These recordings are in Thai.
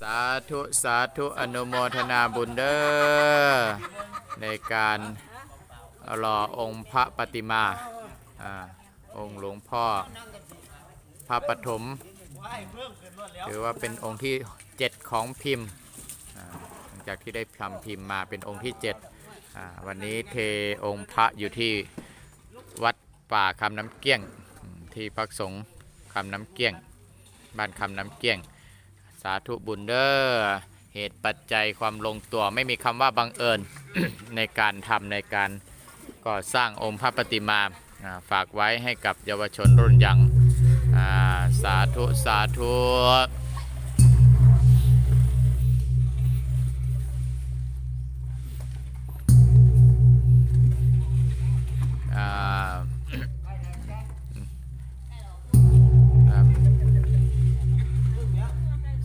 สาธุสาธุอนุโมทนาบุญเด้อในการรอองค์พระปฏิมาอาองค์หลวงพ่อพระปฐมถือว่าเป็นองค์ที่ 7 ของพิมพ์หลังจากที่ได้ทำพิมพ์มาเป็นองค์ที่7อ่าวันนี้เทองค์พระอยู่ที่วัดป่าคำน้ำเกี้ยงที่พักสงฆ์คำน้ำเกี้ยง บ้านคำน้ำเกี้ยง สาธุบุญเด้อเหตุปัจจัยความลงตัวไม่มีคำว่าบังเอิญ ในการทำในการก่อสร้างองค์พระปฏิมาฝากไว้ให้กับเยาวชนรุ่นยังสาธุ สาธุ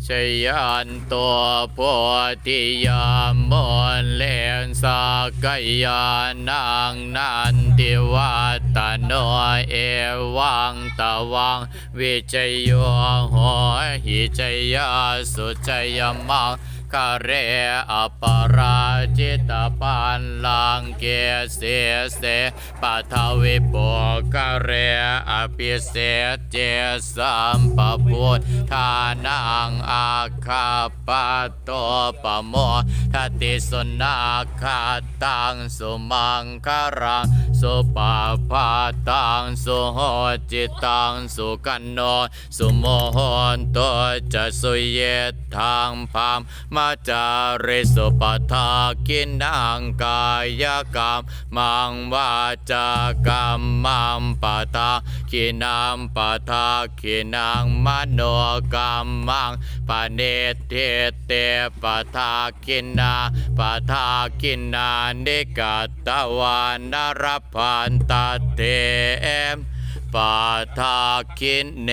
ชยันตัวโพธิยามมนเลนสากยานังนันติวัตโนเอวังตะวัง วิจโยโหหิจยาสุจยมัง คเรอปราจิตปันลังเกเสเสปัทวิปุกเรอภิเศษเจสัมปพุทธานังอาคาปะโตปโมทติสนาคาตังสุมังคารังสุปาปาตังสุโหจิตังสุกันโนสุโมหนโตจะสุเยทางพามมาจาริสุปทากินังกายกรรมมังวาจากรรมมังปะทากินังปะทากินังมโนกรรมมังปะเนเทเตปะทากินาปะทากินานิกัตตวานรพันตเตมปะทากินเน